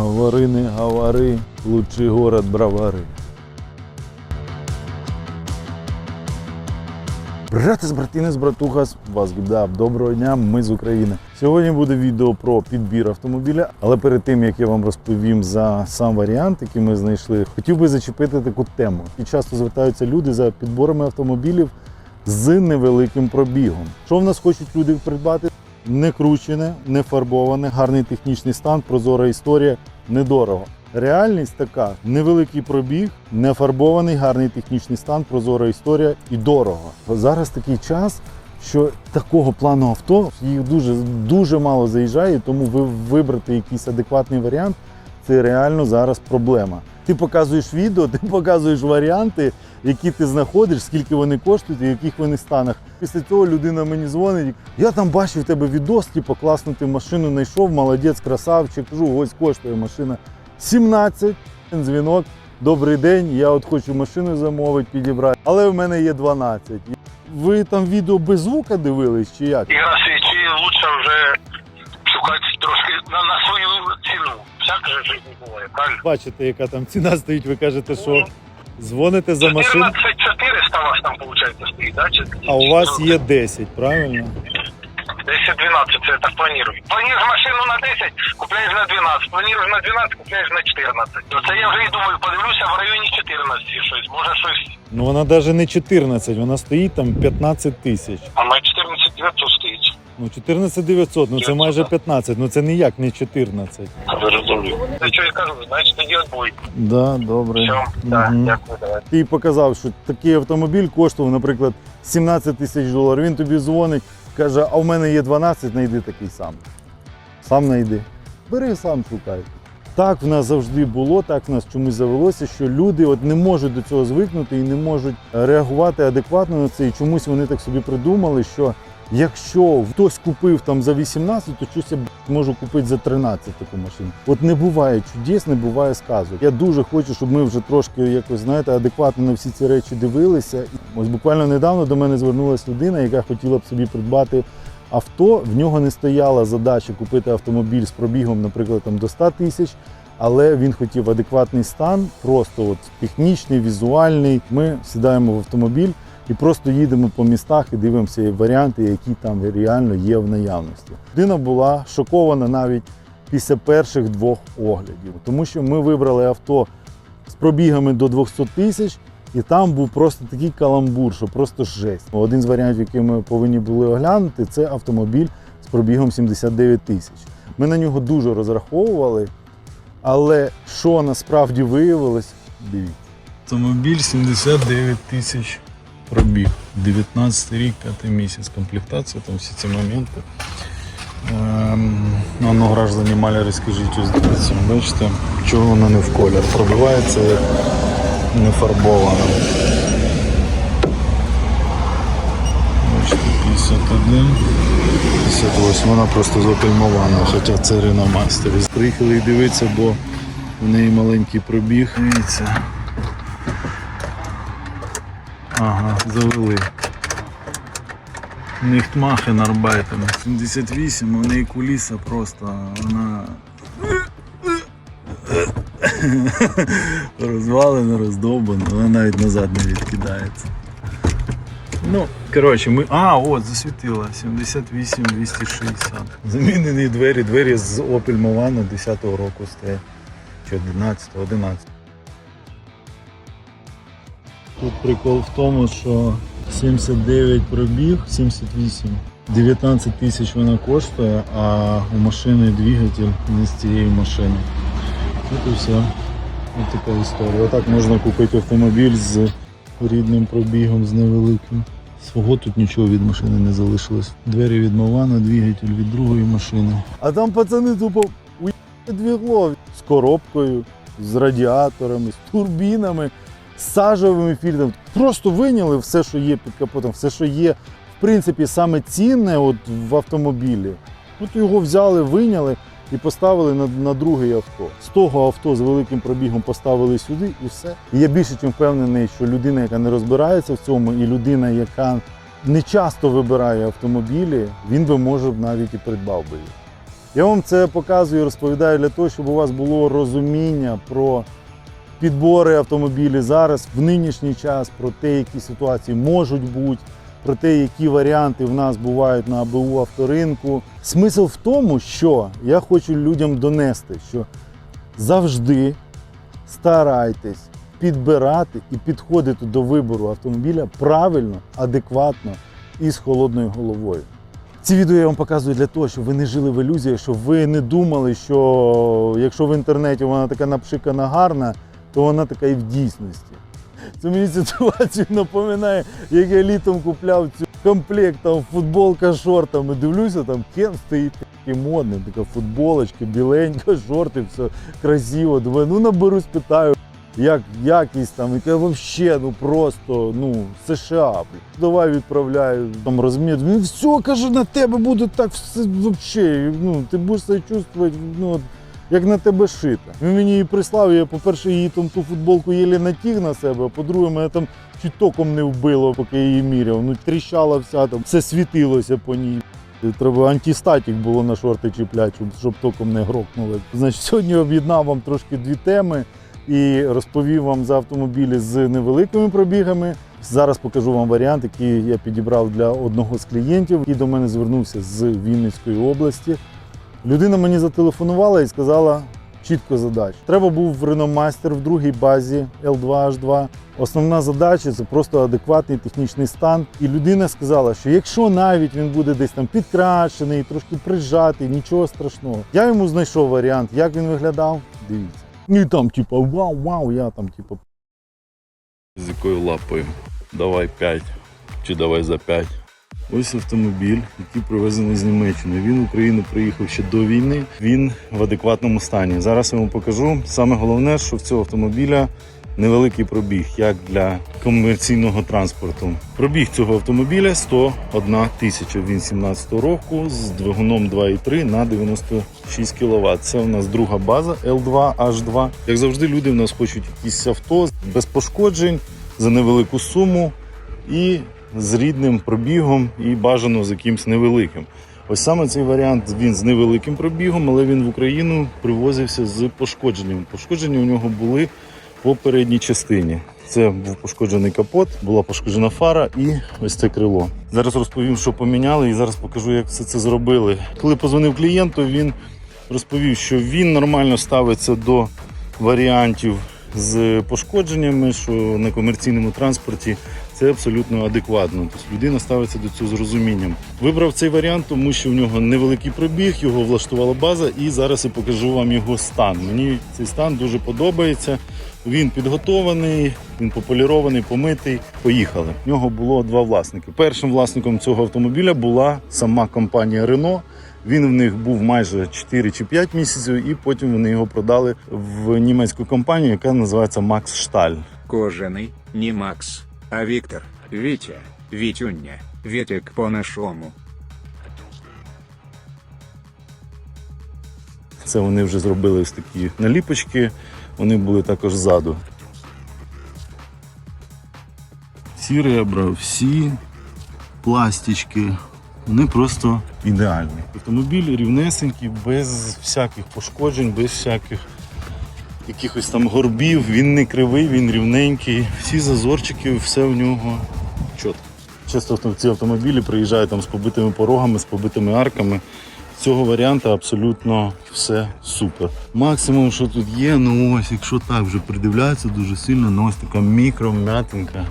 Говори, не говори, лучший город Бравари. Братець, братинець, братухас, вас гідав. Доброго дня, ми з України. Сьогодні буде відео про підбір автомобіля, але перед тим як я вам розповім за сам варіант, який ми знайшли, хотів би зачепити таку тему. І часто звертаються люди за підборами автомобілів з невеликим пробігом. Що в нас хочуть люди придбати? Не кручене, не фарбоване, гарний технічний стан, прозора історія, недорого. Реальність така: невеликий пробіг, не фарбований, гарний технічний стан, прозора історія і дорого. Зараз такий час, що такого плану авто їх дуже дуже мало заїжджає, тому ви вибрати якийсь адекватний варіант це реально зараз проблема. Ти показуєш відео, ти показуєш варіанти, які ти знаходиш, скільки вони коштують і в яких вони станах. Після цього людина мені дзвонить. Я там бачив тебе відос, типу, класно ти машину знайшов, молодець, красавчик. Кажу, ось коштує машина 17. Дзвінок. Добрий день, я от хочу машину замовити, підібрати, але в мене є 12. Ви там відео без звука дивились чи як? Ігра свічі лучше вже шукати трошки на, на свою. Всяк же в житті буває, правильно? Бачите, яка там ціна стоїть, ви кажете, що дзвоните за машину, 14 400 у вас там, виходить, стоїть, да? Чи, а у вас є 10, правильно? 10-12, це я так планую. Плануєш машину на 10, купляєш на 12. Плануєш на 12, купляєш на 14. Оце я вже і думаю, подивлюся в районі 14 щось. Може щось. Ну вона навіть не 14, вона стоїть там 15 тисяч. А на 14 900 стоїть. Ну 14 900, ну це майже 15, ну це ніяк не 14. Ви розумію. Я що я кажу, значить тоді отбой. Да, добре. Все, так, Мгм. дякую, давай. Ти показав, що такий автомобіль коштував, наприклад, 17 тисяч доларів. Він тобі дзвонить, каже, а в мене є 12, знайди такий сам. Сам знайди. Бери сам шукай. Так в нас завжди було, так в нас чомусь завелося, що люди от не можуть до цього звикнути і не можуть реагувати адекватно на це. І чомусь вони так собі придумали, що якщо хтось купив там за 18, то щось я можу купити за 13 таку машину. От не буває чудес, не буває сказок. Я дуже хочу, щоб ми вже трошки якось знаєте адекватно на всі ці речі дивилися. Ось буквально недавно до мене звернулася людина, яка хотіла б собі придбати авто. В нього не стояла задача купити автомобіль з пробігом, наприклад, там до 100 тисяч. Але він хотів адекватний стан, просто от технічний, візуальний. Ми сідаємо в автомобіль і просто їдемо по містах і дивимося варіанти, які там реально є в наявності. Людина була шокована навіть після перших двох оглядів, тому що ми вибрали авто з пробігами до 200 тисяч, і там був просто такий каламбур, що просто жесть. Один з варіантів, який ми повинні були оглянути, це автомобіль з пробігом 79 тисяч. Ми на нього дуже розраховували, але що насправді виявилось, дивіться. Автомобіль 79 тисяч пробіг. 19 рік, 5 місяць. Комплектація, там всі ці моменти. Ем, ну, ну, граждані маляри, скажіть, ось дивіться, бачите, чого воно не в колір. Пробивається як не фарбовано. Бачите, 51, 58, вона просто запильмована, хоча це Master. Приїхали і дивитися, бо в неї маленький пробіг. Дивіться. Ага, завели. Нихтмахен Арбайтен. 78, у неї куліса просто, вона розвалена, роздовбана, вона навіть назад не відкидається. Ну, коротше, ми. А, от, засвітила. 78 260. Замінені двері, двері з Opel Movano 10-го року стоять. Чи 11 11 Тут прикол в тому, що 79 пробіг, 78. 19 тисяч вона коштує, а у машини двигатель не з цієї машини. От і все. Ось така історія. Отак можна купити автомобіль з рідним пробігом, з невеликим. Свого тут нічого від машини не залишилось. Двері від Мована, двигатель від другої машини. А там пацани тупо уїхали двігло з коробкою, з радіаторами, з турбінами, сажевими фільтрами. Просто виняли все, що є під капотом, все, що є, в принципі, саме цінне от в автомобілі. От його взяли, виняли і поставили на, на друге авто. З того авто з великим пробігом поставили сюди і все. І я більше чим впевнений, що людина, яка не розбирається в цьому, і людина, яка не часто вибирає автомобілі, він би може навіть і придбав би їх. Я вам це показую, розповідаю для того, щоб у вас було розуміння про підбори автомобілів зараз, в нинішній час, про те, які ситуації можуть бути, про те, які варіанти в нас бувають на АБУ авторинку. Смисл в тому, що я хочу людям донести, що завжди старайтесь підбирати і підходити до вибору автомобіля правильно, адекватно і з холодною головою. Ці відео я вам показую для того, щоб ви не жили в ілюзіях, щоб ви не думали, що якщо в інтернеті вона така напшикана гарна, то вона така і в дійсності. Це мені ситуацію напоминає, як я літом купляв цю комплект, там футболка з шортами. Дивлюся, там Кен стоїть такий модний, така футболочка, біленька, шорти, все красиво. Думаю, ну наберусь, питаю, як якість там, яка взагалі, ну просто, ну, США. Давай відправляю там розмір. Він все каже, на тебе буде так все взагалі. Ну, ти будеш себе чувствувати, ну, як на тебе шита. Він мені її прислав, я, по-перше, її там ту футболку єлі натяг на себе, а по-друге, мене там чуть током не вбило, поки я її міряв. Ну, тріщала вся там, все світилося по ній. Треба антистатік було на шорти чіпляти, щоб, током не грохнуло. Значить, сьогодні об'єднав вам трошки дві теми і розповів вам за автомобілі з невеликими пробігами. Зараз покажу вам варіант, який я підібрав для одного з клієнтів, який до мене звернувся з Вінницької області. Людина мені зателефонувала і сказала чітко задачу. Треба був реномастер в другій базі L2H2. Основна задача це просто адекватний технічний стан. І людина сказала, що якщо навіть він буде десь там підкрашений, трошки прижатий, нічого страшного. Я йому знайшов варіант, як він виглядав. Дивіться. І там, типу, вау, вау, я там, типу, З якою лапою? Давай 5. Чи давай за 5. Ось автомобіль, який привезений з Німеччини. Він в Україну приїхав ще до війни. Він в адекватному стані. Зараз я вам покажу. Саме головне, що в цього автомобіля невеликий пробіг, як для комерційного транспорту. Пробіг цього автомобіля 101 тисяча. Він 17 року з двигуном 2,3 на 96 кВт. Це у нас друга база L2H2. Як завжди, люди в нас хочуть якісь авто без пошкоджень за невелику суму і з рідним пробігом, і бажано з якимсь невеликим. Ось саме цей варіант він з невеликим пробігом, але він в Україну привозився з пошкодженням. Пошкодження у нього були по передній частині. Це був пошкоджений капот, була пошкоджена фара і ось це крило. Зараз розповім, що поміняли, і зараз покажу, як все це зробили. Коли позвонив клієнту, він розповів, що він нормально ставиться до варіантів з пошкодженнями, що на комерційному транспорті це абсолютно адекватно. Тобто людина ставиться до цього з розумінням. Вибрав цей варіант, тому що в нього невеликий пробіг, його влаштувала база, і зараз я покажу вам його стан. Мені цей стан дуже подобається. Він підготований, він пополірований, помитий. Поїхали. В нього було два власники. Першим власником цього автомобіля була сама компанія Renault. Він в них був майже 4 чи 5 місяців, і потім вони його продали в німецьку компанію, яка називається Max Stahl. Кожаний, не Макс, а Віктор, Вітя, Вітюня, Вітик по-нашому. Це вони вже зробили ось такі наліпочки, вони були також ззаду. Всі ребра, всі пластички, вони просто ідеальні. Автомобіль рівнесенький, без всяких пошкоджень, без всяких якихось там горбів. Він не кривий, він рівненький. Всі зазорчики, все в нього чітко. Часто ці автомобілі приїжджають там з побитими порогами, з побитими арками. Цього варіанта абсолютно все супер. Максимум, що тут є, ну ось, якщо так вже придивляється дуже сильно, ну ось така мікром'ятинка.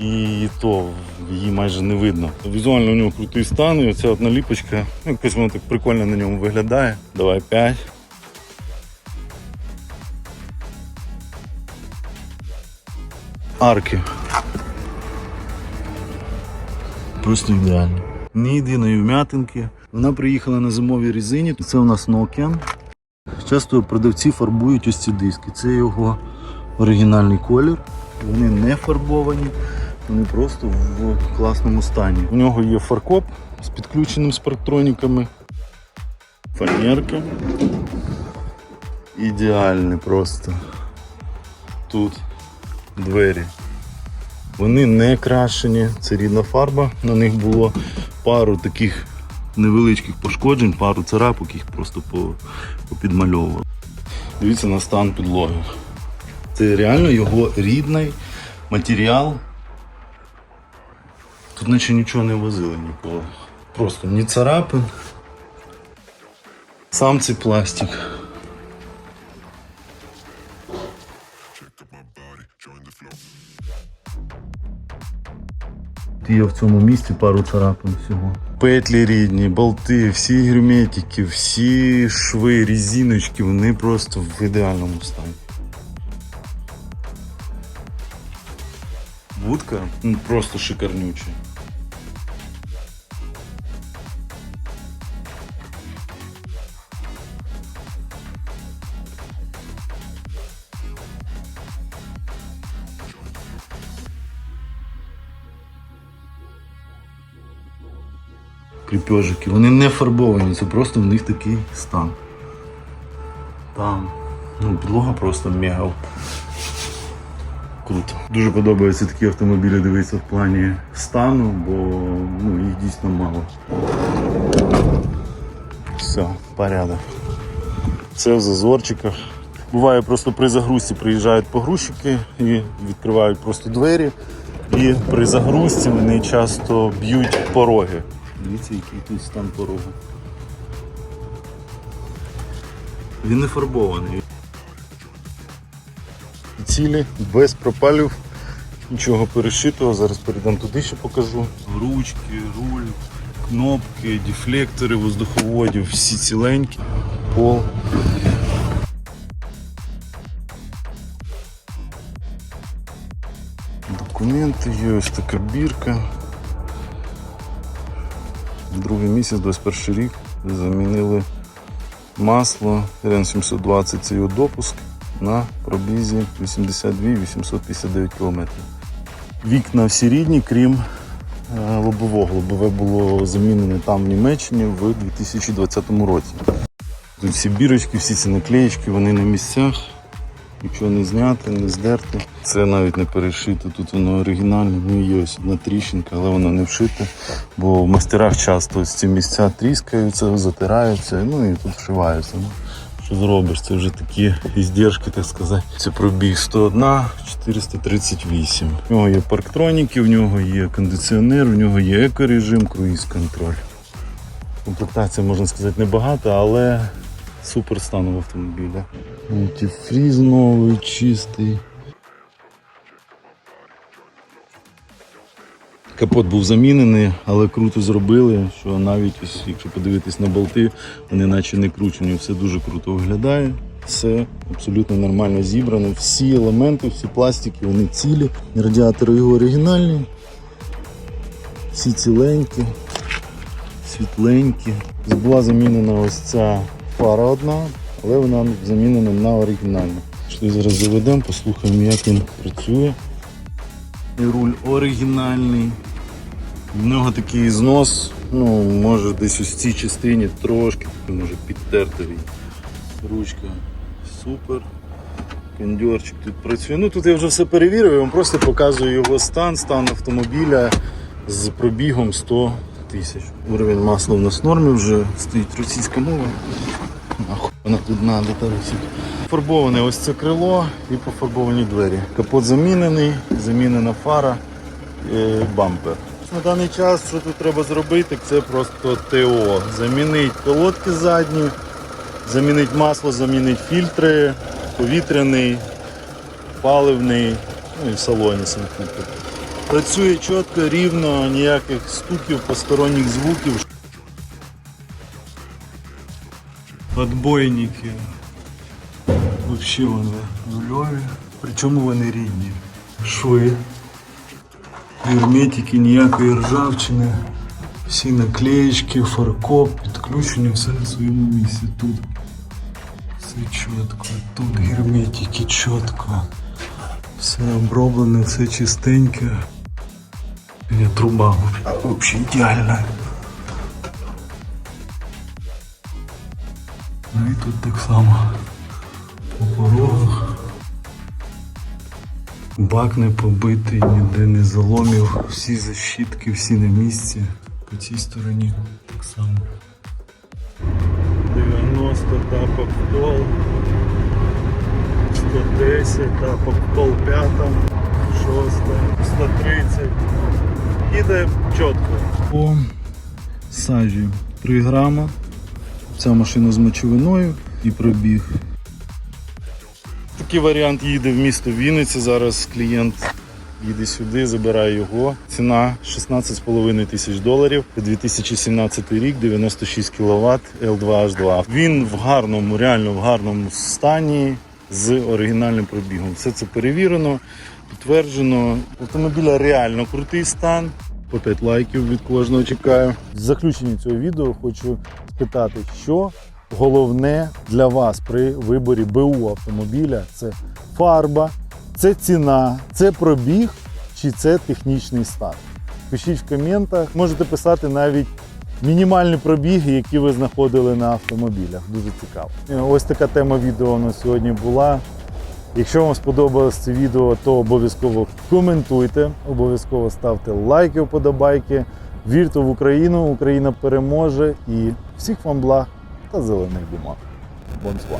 І то її майже не видно. Візуально у нього крутий стан, і оця от наліпочка, ну, якось воно так прикольно на ньому виглядає. Давай 5. Арки. Просто ідеально. Ні єдиної вм'ятинки. Вона приїхала на зимовій резині. Це у нас Nokian. Часто продавці фарбують ось ці диски. Це його оригінальний колір. Вони не фарбовані, вони просто в класному стані. У нього є фаркоп з підключеним спарктроніками. Фанерка. Ідеальний просто. Тут двері. Вони не крашені, це рідна фарба. На них було пару таких невеличких пошкоджень, пару царапок, їх просто по- попідмальовував. Дивіться на стан підлоги. Це реально його рідний матеріал. Тут наче нічого не возили ніколи. Просто ні царапин. Сам цей пластик. Є в цьому місці пару царапин всього. Петлі рідні, болти, всі герметики, всі шви, різіночки, вони просто в ідеальному стані. Будка ну, просто шикарнюча. Кріпежики. Вони не фарбовані, це просто в них такий стан. Там ну, підлога просто мега. Круто. Дуже подобаються такі автомобілі дивитися в плані стану, бо ну, їх дійсно мало. Все, порядок. Все в зазорчиках. Буває просто при загрузці приїжджають погрузчики і відкривають просто двері. І при загрузці вони часто б'ють пороги. Дивіться, який тут стан порогу. Він не фарбований. Цілі, без пропалів, нічого перешитого. Зараз перейдемо туди, ще покажу. Ручки, руль, кнопки, дефлектори воздуховодів, всі ціленькі. Пол. Документи є, ось така бірка. Другий місяць, 21 рік, замінили масло Рен 720 це його допуск на пробізі 82-859 км. Вікна всі рідні, крім е, лобового. Лобове було замінене там в Німеччині в 2020 році. Тут всі бірочки, всі ці наклеєчки, вони на місцях. Нічого не зняти, не здерти. Це навіть не перешито, тут воно оригінальне, ну є ось одна тріщинка, але воно не вшите. Бо в мастерах часто ось ці місця тріскаються, затираються, ну і тут вшиваються. Ну, що зробиш? Це вже такі іздержки, так сказати. Це пробіг 101, 438. В нього є парктроніки, в нього є кондиціонер, в нього є екорежим, круїз-контроль. Комплектація, можна сказати, небагато, але супер стан в автомобіля. Антифріз новий, чистий. Капот був замінений, але круто зробили, що навіть ось, якщо подивитись на болти, вони наче не кручені, все дуже круто виглядає. Все абсолютно нормально зібрано. Всі елементи, всі пластики, вони цілі. Радіатори його оригінальні. Всі ціленькі, світленькі. Була замінена ось ця фара одна, але вона замінена на оригінальну. Що зараз заведемо, послухаємо, як він працює. І руль оригінальний. В нього такий знос, ну, може десь ось в цій частині трошки, може підтертий. Ручка супер. Кондьорчик тут працює. Ну тут я вже все перевірив, я вам просто показую його стан, стан автомобіля з пробігом 100 тисяч. Уровень масла в нас в нормі вже стоїть російська мова. Нахуй вона тут надо та. Фарбоване ось це крило і пофарбовані двері. Капот замінений, замінена фара, е, бампер. На даний час, що тут треба зробити, це просто ТО. Замінити колодки задні, замінити масло, замінити фільтри, повітряний, паливний, ну і в салоні сам. Працює чітко, рівно, ніяких стуків, посторонніх звуків. Отбойники. Взагалі вони нульові. Причому вони рідні. Шви. Герметики, ніякої ржавчини. Всі наклеєчки, фаркоп, підключені, все на своєму місці. Тут все чітко, тут герметики чітко. Все оброблене, все чистеньке. Труба взагалі ідеальна. Ну і тут так само по порогах. Бак не побитий, ніде не заломів, всі защітки, всі на місці. По цій стороні так само. 90 тапок пол. 110 тапок пол п'ята. 6, 130. Іде чітко. По сажі 3 грама. Ця машина з мочовиною і пробіг. Такий варіант їде в місто Вінниці. Зараз клієнт їде сюди, забирає його. Ціна 16,5 тисяч доларів. 2017 рік, 96 кВт, L2H2. Він в гарному, реально в гарному стані з оригінальним пробігом. Все це перевірено, підтверджено. Автомобіля реально крутий стан. По 5 лайків від кожного чекаю. В заключенні цього відео хочу спитати, що головне для вас при виборі БУ автомобіля це фарба, це ціна, це пробіг чи це технічний стан. Пишіть в коментах, можете писати навіть мінімальні пробіги, які ви знаходили на автомобілях. Дуже цікаво. Е, Ось така тема відео у нас сьогодні була. Якщо вам сподобалось це відео, то обов'язково коментуйте, обов'язково ставте лайки, вподобайки. Вірте в Україну, Україна переможе і всіх вам благ та зелених бумаг. Бонсуа.